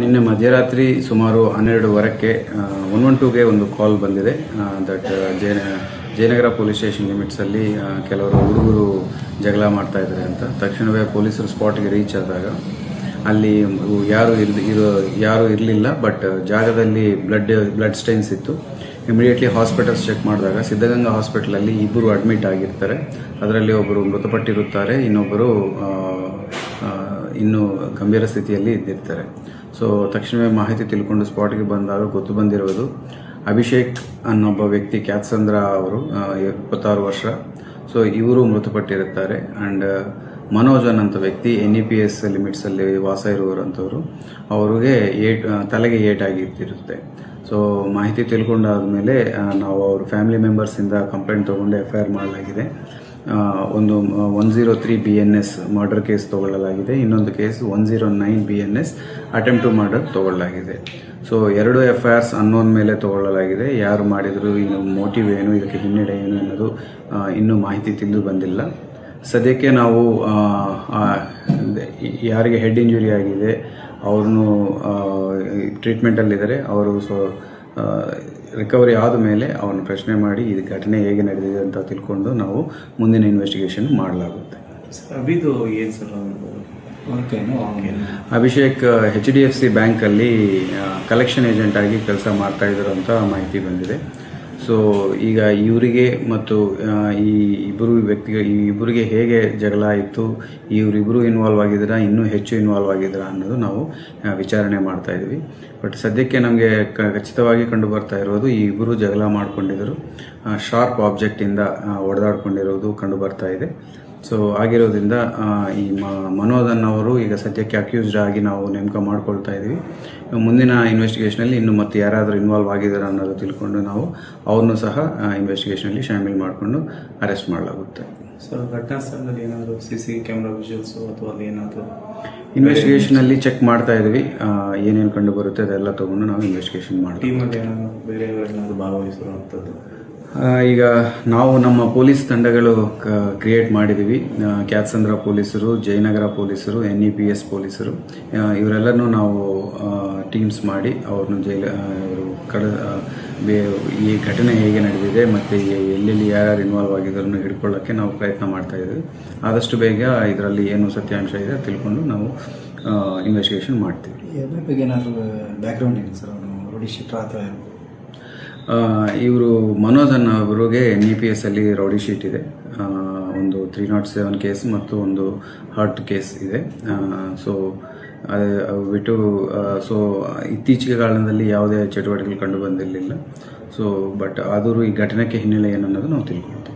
ನಿನ್ನೆ ಮಧ್ಯರಾತ್ರಿ ಸುಮಾರು ಹನ್ನೆರಡುವರೆಕ್ಕೆ ಒನ್ ಒನ್ ಟೂಗೆ ಒಂದು ಕಾಲ್ ಬಂದಿದೆ ದಟ್ ಜಯನ, ಜಯನಗರ ಪೊಲೀಸ್ ಸ್ಟೇಷನ್ ಲಿಮಿಟ್ಸಲ್ಲಿ ಕೆಲವರು ಹುಡುಗರು ಜಗಳ ಮಾಡ್ತಾ ಇದ್ದಾರೆ ಅಂತ. ತಕ್ಷಣವೇ ಪೊಲೀಸರು ಸ್ಪಾಟ್ಗೆ ರೀಚ್ ಆದಾಗ ಅಲ್ಲಿ ಯಾರು ಇರ್, ಯಾರು ಇರಲಿಲ್ಲ ಬಟ್ ಜಾಗದಲ್ಲಿ ಬ್ಲಡ್ ಬ್ಲಡ್ ಸ್ಟೈನ್ಸ್ ಇತ್ತು. ಇಮಿಡಿಯೇಟ್ಲಿ ಹಾಸ್ಪಿಟಲ್ಸ್ ಚೆಕ್ ಮಾಡಿದಾಗ ಸಿದ್ಧಗಂಗಾ ಹಾಸ್ಪಿಟಲಲ್ಲಿ ಇಬ್ಬರು ಅಡ್ಮಿಟ್ ಆಗಿರ್ತಾರೆ. ಅದರಲ್ಲಿ ಒಬ್ಬರು ಮೃತಪಟ್ಟಿರುತ್ತಾರೆ ಇನ್ನೊಬ್ಬರು ಇನ್ನೂ ಗಂಭೀರ ಸ್ಥಿತಿಯಲ್ಲಿ ಇದ್ದಿರ್ತಾರೆ. ಸೊ ತಕ್ಷಣವೇ ಮಾಹಿತಿ ತಿಳ್ಕೊಂಡು ಸ್ಪಾಟ್ಗೆ ಬಂದಾಗ ಗೊತ್ತು ಬಂದಿರುವುದು ಅಭಿಷೇಕ್ ಅನ್ನೊಬ್ಬ ವ್ಯಕ್ತಿ ಕ್ಯಾತ್ಸಂದ್ರ ಅವರು ಇಪ್ಪತ್ತಾರು ವರ್ಷ. ಸೊ ಇವರು ಮೃತಪಟ್ಟಿರುತ್ತಾರೆ. ಆ್ಯಂಡ್ ಮನೋಜ್ ಅನ್ನೋಂಥ ವ್ಯಕ್ತಿ ಎನ್ ಇ ಪಿ ಎಸ್ ಲಿಮಿಟ್ಸಲ್ಲಿ ವಾಸ ಇರುವಂಥವ್ರು ಅವ್ರಿಗೆ ಏಟ್, ತಲೆಗೆ ಏಟಾಗಿರ್ತಿರುತ್ತೆ ಸೊ ಮಾಹಿತಿ ತಿಳ್ಕೊಂಡಾದಮೇಲೆ ನಾವು ಅವ್ರ ಫ್ಯಾಮಿಲಿ ಮೆಂಬರ್ಸಿಂದ ಕಂಪ್ಲೇಂಟ್ ತೊಗೊಂಡು ಎಫ್ ಐ ಆರ್ ಮಾಡಲಾಗಿದೆ. ಒಂದು one zero three B N S murder case ತಗೊಳ್ಳಲಾಗಿದೆ. ಇನ್ನೊಂದು case one zero nine B N S attempt to murder ತಗೊಳ್ಳಲಾಗಿದೆ. So ಎರಡು ಎಫ್ ಐ ಆರ್ಸ್ ಅನ್ನೋನ್ ಮೇಲೆ ತಗೊಳ್ಳಲಾಗಿದೆ. ಯಾರು ಮಾಡಿದ್ರು, ಇನ್ನು ಮೋಟಿವ್ ಏನು, ಇದಕ್ಕೆ ಹಿನ್ನಡೆ ಏನು ಅನ್ನೋದು ಇನ್ನೂ ಮಾಹಿತಿ ತಿಳಿದು ಬಂದಿಲ್ಲ. ಸದ್ಯಕ್ಕೆ ನಾವು ಯಾರಿಗೆ ಹೆಡ್ ಇಂಜುರಿ ಆಗಿದೆ ಅವ್ರನ್ನು ಟ್ರೀಟ್ಮೆಂಟಲ್ಲಿದ್ದಾರೆ ಅವರು ಸೊ ರಿಕವರಿ ಆದ ಮೇಲೆ ಅವ್ರನ್ನ ಪ್ರಶ್ನೆ ಮಾಡಿ ಇದು ಘಟನೆ ಹೇಗೆ ನಡೆದಿದೆ ಅಂತ ತಿಳ್ಕೊಂಡು ನಾವು ಮುಂದಿನ ಇನ್ವೆಸ್ಟಿಗೇಷನ್ ಮಾಡಲಾಗುತ್ತೆ. ಅಭಿದು ಏನು sir Abhishek H D F C ಬ್ಯಾಂಕಲ್ಲಿ ಕಲೆಕ್ಷನ್ ಏಜೆಂಟ್ ಆಗಿ ಕೆಲಸ ಮಾಡ್ತಾ ಇದ್ರು ಅಂತ ಮಾಹಿತಿ ಬಂದಿದೆ. ಸೊ ಈಗ ಇವರಿಗೆ ಮತ್ತು ಈ ಇಬ್ಬರು ವ್ಯಕ್ತಿಗೆ, ಈ ಇಬ್ಬರಿಗೆ ಹೇಗೆ ಜಗಳ ಆಯಿತು ಇವರಿಬ್ಬರು ಇನ್ವಾಲ್ವ್ ಆಗಿದ್ದೀರಾ, ಇನ್ನೂ ಹೆಚ್ಚು ಇನ್ವಾಲ್ವ್ ಆಗಿದ್ದೀರಾ ಅನ್ನೋದು ನಾವು ವಿಚಾರಣೆ ಮಾಡ್ತಾ ಇದ್ವಿ. ಬಟ್ ಸದ್ಯಕ್ಕೆ ನಮಗೆ ಖಚಿತವಾಗಿ ಕಂಡು ಬರ್ತಾ ಇರೋದು, ಈ ಇಬ್ಬರು ಜಗಳ ಮಾಡಿಕೊಂಡಿದ್ದರು ಶಾರ್ಪ್ ಆಬ್ಜೆಕ್ಟಿಂದ ಹೊಡೆದಾಡ್ಕೊಂಡಿರೋದು ಕಂಡು ಬರ್ತಾ ಇದೆ. ಸೊ ಆಗಿರೋದ್ರಿಂದ ಈ ಮ- ಮನೋದನ್ ಅವರು ಈಗ ಸದ್ಯಕ್ಕೆ ಅಕ್ಯೂಸ್ಡ್ ಆಗಿ ನಾವು ನೇಮಕ ಮಾಡ್ಕೊಳ್ತಾ ಇದ್ದೀವಿ ಮುಂದಿನ ಇನ್ವೆಸ್ಟಿಗೇಷನಲ್ಲಿ ಇನ್ನು ಮತ್ತೆ ಯಾರಾದರೂ ಇನ್ವಾಲ್ವ್ ಆಗಿದ್ದಾರೆ ಅನ್ನೋದು ತಿಳ್ಕೊಂಡು ನಾವು ಅವ್ರನ್ನೂ ಸಹ ಇನ್ವೆಸ್ಟಿಗೇಷನಲ್ಲಿ ಶಾಮಿಲ್ ಮಾಡಿಕೊಂಡು ಅರೆಸ್ಟ್ ಮಾಡಲಾಗುತ್ತೆ. ಸೊ ಘಟನಾ ಸ್ಥಳದಲ್ಲಿ ಏನಾದರೂ ಸಿ ಸಿ ಕ್ಯಾಮ್ರಾ ವಿಜುವಲ್ಸು ಅಥವಾ ಅಲ್ಲಿ ಏನಾದರೂ ಇನ್ವೆಸ್ಟಿಗೇಷನಲ್ಲಿ ಚೆಕ್ ಮಾಡ್ತಾ ಇದ್ವಿ. ಏನೇನು ಕಂಡು ಬರುತ್ತೆ ಅದೆಲ್ಲ ತೊಗೊಂಡು ನಾವು ಇನ್ವೆಸ್ಟಿಗೇಷನ್ ಮಾಡ್ತೀವಿ. ಟೀಮಲ್ಲಿ ಏನಾದರೂ ಬೇರೆ ಏನಾದರೂ ಭಾಗವಹಿಸಿರುವಂಥದ್ದು ಆ, ಈಗ ನಾವು ನಮ್ಮ ಪೊಲೀಸ್ ತಂಡಗಳು ಕ್ರಿಯೇಟ್ ಮಾಡಿದ್ದೀವಿ ಕ್ಯಾತ್ಸಂದ್ರ ಪೊಲೀಸರು, ಜಯನಗರ ಪೊಲೀಸರು ಎನ್ ಇ ಪಿ ಎಸ್ ಪೊಲೀಸರು. ಇವರೆಲ್ಲರನ್ನೂ ನಾವು ಟೀಮ್ಸ್ ಮಾಡಿ ಅವ್ರನ್ನ ಜೈಲ ಇವರು ಕಡ ಈ ಘಟನೆ ಹೇಗೆ ನಡೆದಿದೆ ಮತ್ತು ಎಲ್ಲೆಲ್ಲಿ ಯಾರ್ಯಾರು ಇನ್ವಾಲ್ವ್ ಆಗಿದ್ದರನ್ನು ಹಿಡ್ಕೊಳ್ಳೋಕ್ಕೆ ನಾವು ಪ್ರಯತ್ನ ಮಾಡ್ತಾ ಇದ್ದೀವಿ. ಆದಷ್ಟು ಬೇಗ ಇದರಲ್ಲಿ ಏನು ಸತ್ಯಾಂಶ ಇದೆ ತಿಳ್ಕೊಂಡು ನಾವು ಇನ್ವೆಸ್ಟಿಗೇಷನ್ ಮಾಡ್ತೀವಿ. ಬಗ್ಗೆ ಏನಾದರೂ ಬ್ಯಾಕ್ಗ್ರೌಂಡ್ ಏನು ಸರ್? ಅವನು ರೌಡಿ ಶೀಟ್ರ ಅಥವಾ ಏನು? ಇವರು ಮನೋಜ್ ಅನ್ನೋರಿಗೆ ಎನ್ ಇ ಪಿ ಎಸ್ ಅಲ್ಲಿ ರೌಡಿ ಶೀಟ್ ಇದೆ. ಒಂದು ತ್ರೀ ನಾಟ್ ಸೆವೆನ್ ಕೇಸ್ ಮತ್ತು ಒಂದು ಹಾರ್ಟ್ ಕೇಸ್ ಇದೆ. ಸೊ ಬಿಟ್ಟು ಸೊ ಇತ್ತೀಚಿಗೆ ಕಾಲದಲ್ಲಿ ಯಾವುದೇ ಚಟುವಟಿಕೆಗಳು ಕಂಡು ಬಂದಿರಲಿಲ್ಲ. ಸೊ ಬಟ್ ಆದರೂ ಈ ಘಟನೆಗೆ ಹಿನ್ನೆಲೆ ಏನನ್ನೋದು ನಾವು ತಿಳ್ಕೊಳ್ತೀವಿ.